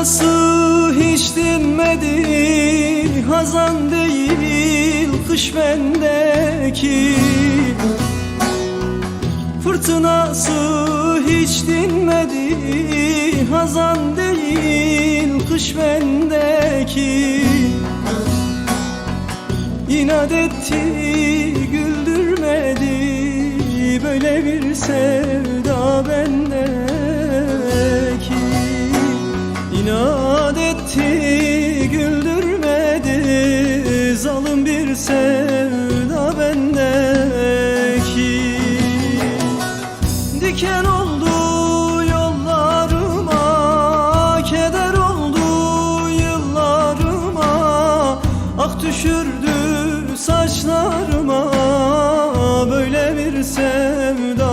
Fırtınası hiç dinmedi Hazan değil kış bendeki. Fırtınası hiç dinmedi Hazan değil kış bendeki. İnat etti güldürmedi Böyle bir sevda bendeki Zalim bir sevda bendeki. Diken oldu yollarıma Keder oldu yıllarıma. Ah düşürdü saçlarıma Böyle bir sevda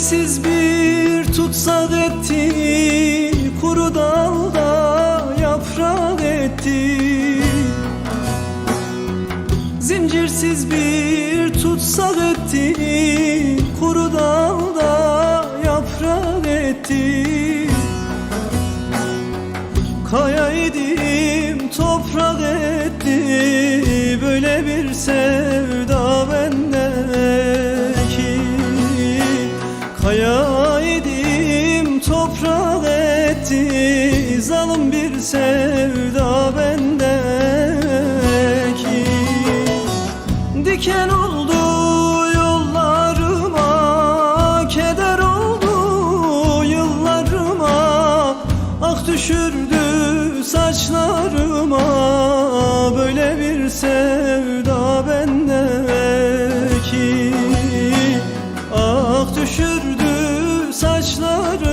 Zincirsiz bir tutsak etti Kuru dalda yaprak etti. Zincirsiz bir tutsak etti Kuru dalda yaprak etti. Kaya idim toprak etti Böyle bir sevda etti. Zalim bir sevda bendeki. Diken oldu yollarıma Keder oldu yıllarıma. Ah düşürdü saçlarıma Böyle bir sevda bendeki. Ah düşürdü saçları